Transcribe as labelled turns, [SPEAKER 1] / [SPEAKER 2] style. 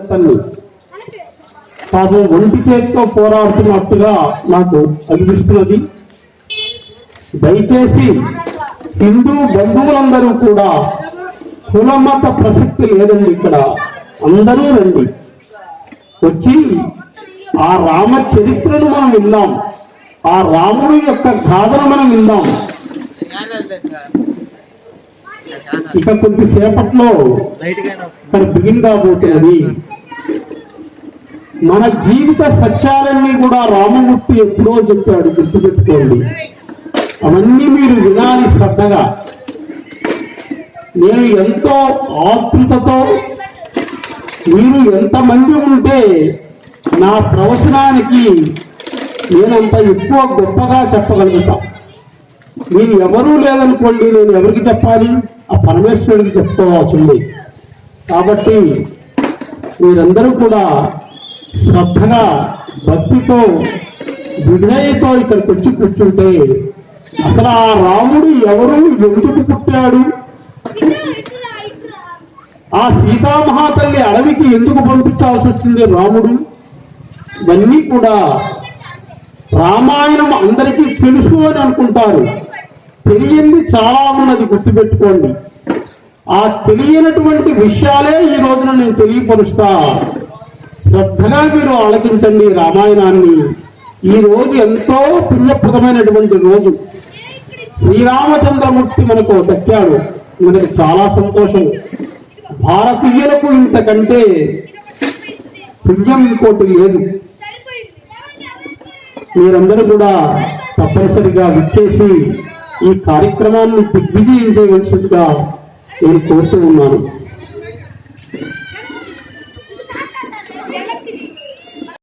[SPEAKER 1] తల్లి. పాపం ఒంటి చేతితో పోరాడుతున్నట్టుగా నాకు అనిపిస్తున్నది. దయచేసి హిందూ బంధువులందరూ కూడా కులమత ప్రసక్తి లేదండి ఇక్కడ. అందరూ రండి. వచ్చి ఆ రామ చరిత్రను మనం విందాం ఆ రాముడు యొక్క గాథను మనం విందాం ఇక కొద్దిసేపట్లో ఇక్కడ బిగిన్ కాబోతున్నది. మన జీవిత సత్యాలన్నీ కూడా రామమూర్తి ఎప్పుడో చెప్పాడు గుర్తుపెట్టుకోండి అవన్నీ మీరు వినాలి శ్రద్ధగా. నేను ఎంతో ఆతృతతో మీరు ఎంతమంది ఉంటే నా ప్రవచనానికి నేనంత ఎక్కువ గొప్పగా చెప్పగలుగుతా. మీరు ఎవరూ లేదనుకోండి నేను ఎవరికి చెప్పాలి? ఆ పరమేశ్వరుడికి చెప్పుకోవాల్సింది. కాబట్టి మీరందరూ కూడా శ్రద్ధగా భక్తితో వినయతో ఇక్కడికి వచ్చి కూర్చుంటే అసలు ఆ రాముడు ఎవరు? ఎందుకు పుట్టాడు? ఆ సీతామహాతల్లి అడవికి ఎందుకు పంపించాల్సి వచ్చింది రాముడు? ఇవన్నీ కూడా రామాయణం అందరికీ తెలుసు అని అనుకుంటారు. తెలియంది చాలా ఉన్నది గుర్తుపెట్టుకోండి. ఆ తెలియనటువంటి విషయాలే ఈ రోజున నేను తెలియపరుస్తా. శ్రద్ధగా మీరు ఆలకించండి రామాయణాన్ని. ఈ రోజు ఎంతో పుణ్యప్రదమైనటువంటి రోజు. శ్రీరామచంద్రమూర్తి మనకు దక్కాడు. మనకు చాలా సంతోషం. భారతీయులకు ఇంతకంటే పుణ్యం ఇంకోటి లేదు. మీరందరూ కూడా తప్పనిసరిగా విచ్చేసి ఈ కార్యక్రమాన్ని దిగ్విజయం చేయవలసిందిగా నేను కోరుతూ ఉన్నాను